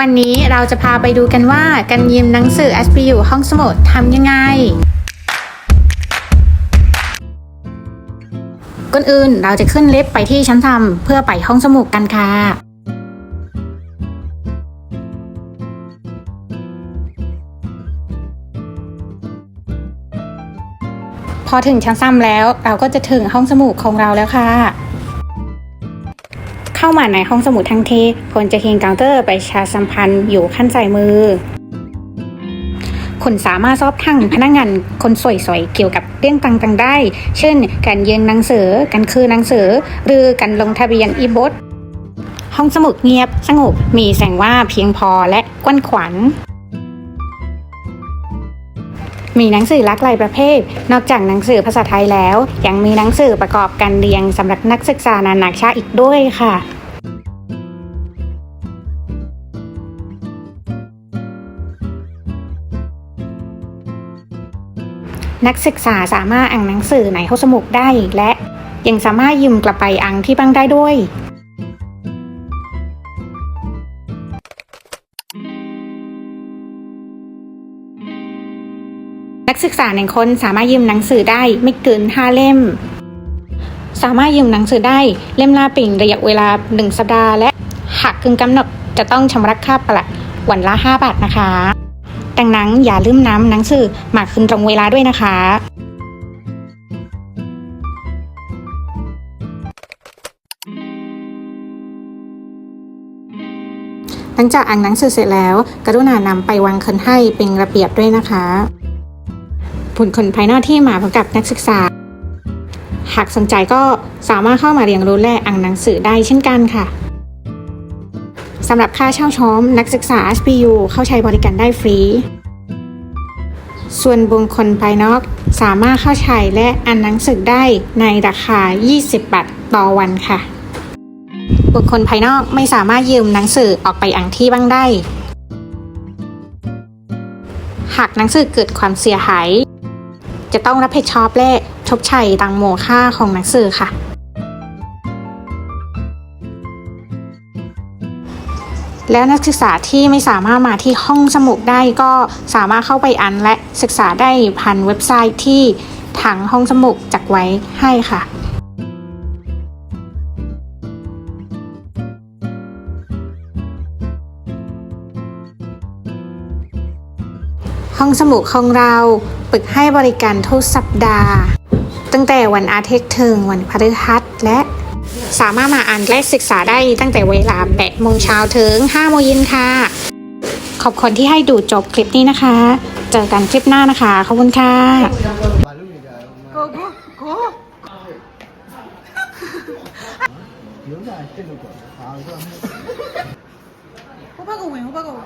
วันนี้เราจะพาไปดูกันว่าการยืมหนังสือ SPU ห้องสมุดทำยังไงก่อนอื่นเราจะขึ้นลิฟต์ไปที่ชั้นทำเพื่อไปห้องสมุดกันค่ะ พอถึงชั้นซ้ำแล้วเราก็จะถึงห้องสมุดของเราแล้วค่ะ เข้ามาในห้องสมุดทั้งทีคนจะเห็นเคาน์เตอร์ไปชาสัมพันธ์อยู่ขั้นใส่มือ คุณสามารถสอบทั้งพนักงานคนสวยๆ เกี่ยวกับเรื่องต่างๆได้ เช่น การยืนหนังสือการคืนหนังสือ หรือการลงทะเบียนอีบทห้องสมุดเงียบสงบมีแสงว่าเพียงพอและกว้านขวัญมีหนังสือหลากหลายประเภท นอกจากหนังสือภาษาไทยแล้ว ยังมีหนังสือประกอบการเรียนสำหรับนักศึกษานานาชาติอีกด้วยค่ะ นักศึกษาสามารถอ่านหนังสือในห้องสมุดได้ และยังสามารถยืมกลับไปอ่านที่บ้านได้ด้วย นักศึกษาหนึ่งคนสามารถยืมหนังสือได้ไม่เกิน5เล่ม สามารถยืมหนังสือได้เล่มละเป็นระยะเวลา1สัปดาห์และหากกึ่งกำหนดจะต้องชำระค่าปรับวันละ 5 บาทนะคะ ดังนั้นอย่าลืมน้ำหนังสือมาคืนตรงเวลาด้วยนะคะหลังจากอ่านหนังสือเสร็จแล้ว กรุณานำไปวางคืนให้เป็นระเบียบด้วยนะคะผลคนภายนอกที่มาพร้อมกับนักศึกษา หากสนใจก็สามารถเข้ามาเรียนรู้และอ่านหนังสือได้เช่นกันค่ะ สำหรับค่าเช่าช้อมนักศึกษา SPU เข้าใช้บริการได้ฟรี ส่วนบุคคลภายนอกสามารถเข้าใช้และอ่านหนังสือได้ในราคา 20 บาทต่อวันค่ะ บุคคลภายนอกไม่สามารถยืมหนังสือออกไปอ่านที่บ้างได้ หากหนังสือเกิดความเสียหาย จะต้องรับผิดชอบและชดใช้ตังโมค่าของหนังสือค่ะ แล้วนักศึกษาที่ไม่สามารถมาที่ห้องสมุดได้ก็สามารถเข้าไปอ่านและศึกษาได้ผ่านเว็บไซต์ที่ทางห้องสมุดจัดไว้ให้ค่ะห้องสมุดของเราเปิดให้บริการทุกสัปดาห์ ตั้งแต่วันอาทิตย์ถึงวันพฤหัสและ สามารถมาอ่านและศึกษาได้ตั้งแต่เวลา8โมงเช้าถึง5โมงเย็นค่ะ ขอบคุณที่ให้ดูจบคลิปนี้นะคะ เจอกันคลิปหน้านะคะ ขอบคุณค่ะ 고고 고. 여기 안 뜨는 거. 아, 그럼 호박은 왜 호박은 왜?